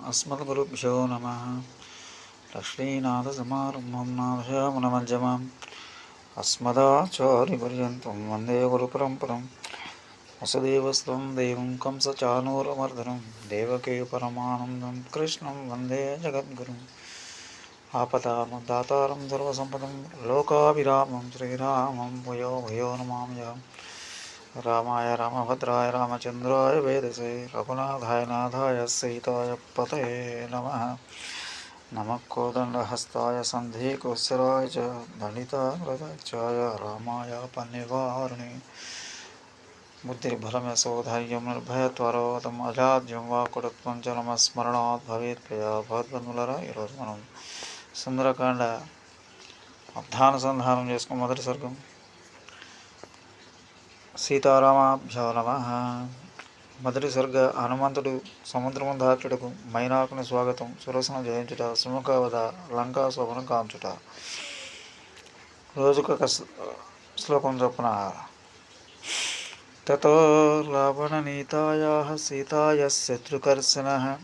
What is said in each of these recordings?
अस्मद्गुरुभ्यो नमः लक्ष्मीनाथसमारम्भं नाथयामुनमध्यमाम् अस्मदाचार्यपर्यन्तं वन्दे गुरुपरम्परं वसुदेवस्त्वं देवं कंसचानूरमर्दनं देवके परमानन्दं कृष्णं वन्दे जगद्गुरुम् आपदामदातारं सर्वसम्पदं लोकाभिरामं श्रीरामं भूयो भूयो नमाम्यहम् रामाय रामभद्राय रामचन्द्राय वेदसे रघुनाथाय नाथाय सीताय पतये नमः नमः कोदण्डहस्ताय सन्धिकोत्सराय च दलिताग्रदाक्षाय रामाय पन्निवारिणे बुद्धिर्बलमसोधैर्यं నిర్భయత్వరోధం అజాద్యం వా కుడత్వం చ నమస్మరణాత్ భవేత్ ప్రియా భగవద్బంధులరా ఈరోజు మనం సుందరకాండ అర్థానుసంధానం చేసుకున్న మొదటి స్వర్గం సీతారామాభ్యో నమ. మొదటి సర్గ హనుమంతుడు సముద్రము దాటుటకు మైనాకుని స్వాగతం సురసన జయించుట సుముఖవద లంకా శోభను కాంచుట. రోజుకొక శ్లోకం చొప్పున తతో రావణనీతాయా సీతాయ శత్రుకర్షణ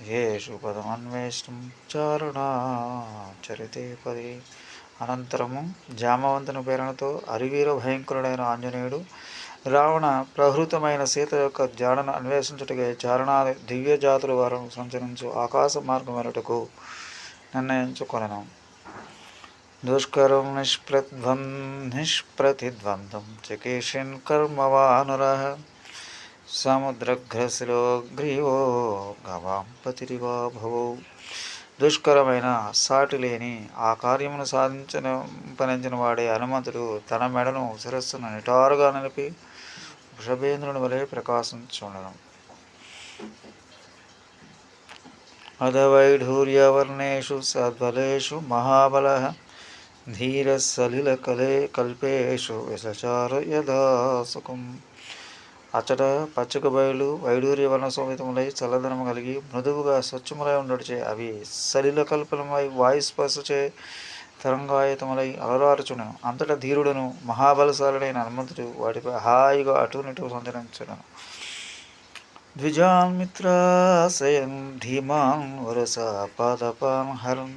ఏషు పదమన్వేష్టం చారుణా చరితే పది అనంతరము జామవంతుని ప్రేరణతో అరివీర భయంకరుడైన ఆంజనేయుడు రావణ ప్రహృతమైన సీత యొక్క జాడను అన్వేషించుటకే చారణాది దివ్య జాతుల వారు సంచరించు ఆకాశ మార్గం వెనుటకు నిర్ణయించుకొనను. దుష్కరం నిష్ప్రద్వం నిష్ప్రతిద్వంద్వం చకేషన్ కర్మవానుర సముద్రఘ్రశిలో గ్రీవో గవాంపతిరివా భవౌ. దుష్కరమైన సాటి లేని ఆ కార్యమును సాధించిన పనించిన వాడే హనుమంతుడు తన మెడను శిరస్సును నిటారుగా నిలిపి వృషభేంద్రుని వలె చూడడం అధవైఢూర్యవర్ణేషు సద్బలేషు మహాబల ధీర సలిల కలే కల్పేషు విసచార యథా సుఖం అచ్చట పచ్చక బయలు వైడూర్య వర్ణ సోమితములై చల్లదనము కలిగి మృదువుగా స్వచ్ఛములై ఉండడుచే అవి సలిల కల్పనమై వాయుస్పర్శచే తరంగాయుతములై అలరారుచును అంతటా ధీరుడను మహాబలశాలుడైన హనుమంతుడు వాటిపై హాయిగా అటు ఇటు ద్విజాన్ మిత్రాశయం ధీమాన్ వరస పాదపాన్ హరన్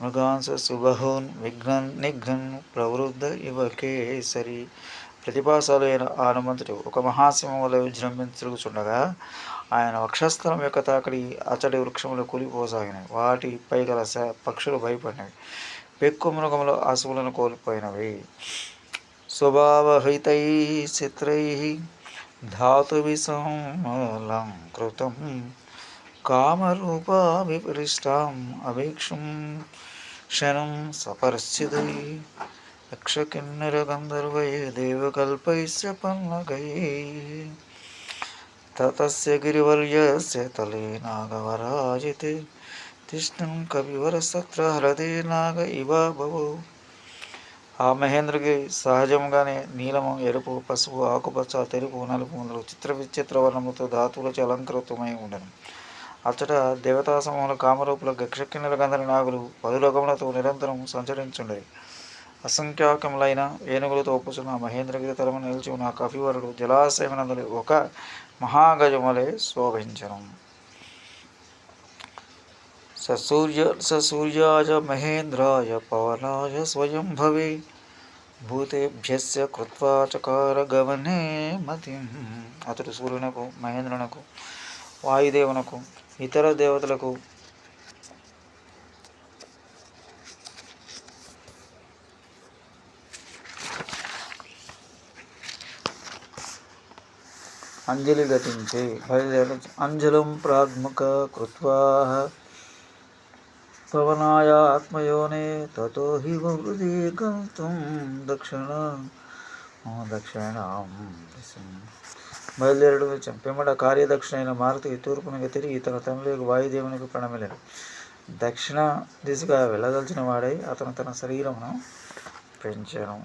మృగాంశ సుబహూన్ విఘ్నన్ నిఘ్నన్ ప్రవృద్ధ ఇవ కేసరి ప్రతిభాశాలు అయిన హనుమంతుడు ఒక మహాసింహంలో వల్ల విజృంభించుచుండగా ఆయన వక్షస్థలం యొక్క తాకడి అతడి వృక్షములు కూలిపోసాగినవి. వాటిపై గల పక్షులు భయపడినవి. పెక్కు మృగములు అసువులను కోల్పోయినవి. స్వభావహితై చిత్రై ధాతు విసంలంకృతం కామరూపా విపరిష్టాం అభీక్షం క్షణం సపరిస్థితి. యక్షకిన్నరగంధర్వై దేవకల్పైశ్చ పన్నగై తతస్య గిరివర్యస్య తలే నాగవరాజితే. తిష్టం కవివరసత్ర హృదే నాగ ఇవ భవో. ఆ మహేంద్రకి సహజంగానే నీలము ఎరుపు పసుపు ఆకుపచ్చ తెలుపు నలుపు మొదలు చిత్ర విచిత్ర వర్ణములతో ధాతువులచే అలంకృతమై ఉండను. అచ్చట దేవతా సమూహంలో కామరూపుల గక్షకిన్నెల గంధర్వ నాగులు పదులోకములతో నిరంతరం సంచరించుండేవి అసంఖ్యాకములైన ఏనుగులతో ఒప్పుచున్న మహేంద్రగిరి తలము నిలిచి ఉన్న కఫివరుడు జలాశయమునందు ఒక మహాగజములే శోభించను. సూర్య సూర్యాయ మహేంద్రాయ పవనాయ స్వయం భవే భూతేభ్యస్య కృత్వాచకార గమనే మతి. అతడు సూర్యునకు మహేంద్రునకు వాయుదేవునకు ఇతర దేవతలకు అంజలి ఘటించి బయలుదేరి అంజలం ప్రాగ్ముఖ కృత్వా. పవనాయ ఆత్మయోనే తతో హి హృది గంతుం దక్షిణ. దక్షిణాం బయలుదేరడు చెంపెమ్మడ కార్యదక్షిణైన మారుతి తూర్పునకు తిరిగి తన తండ్రి వాయుదేవునికి ప్రణమిలాడు దక్షిణ దిశగా వెళ్ళదలిచిన వాడై అతను తన శరీరమును పెంచాను.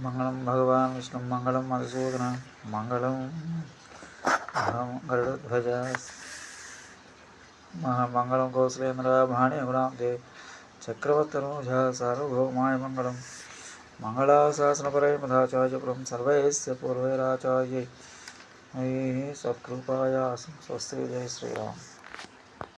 మంగళం భగవాన్ విష్ణు మంగళం మధుసూదన మంగళం గరుడధ్వజ మంగళం కౌశలేంద్ర భాణి గుణాం దే చక్రవర్తనోజ సార్వభౌమాయ మంగళం. మంగళాశాసనపరై మధాచార్యపురం సర్వైస్య పూర్వైరాచార్యై. మయి స్వస్తి జయ శ్రీరామ్.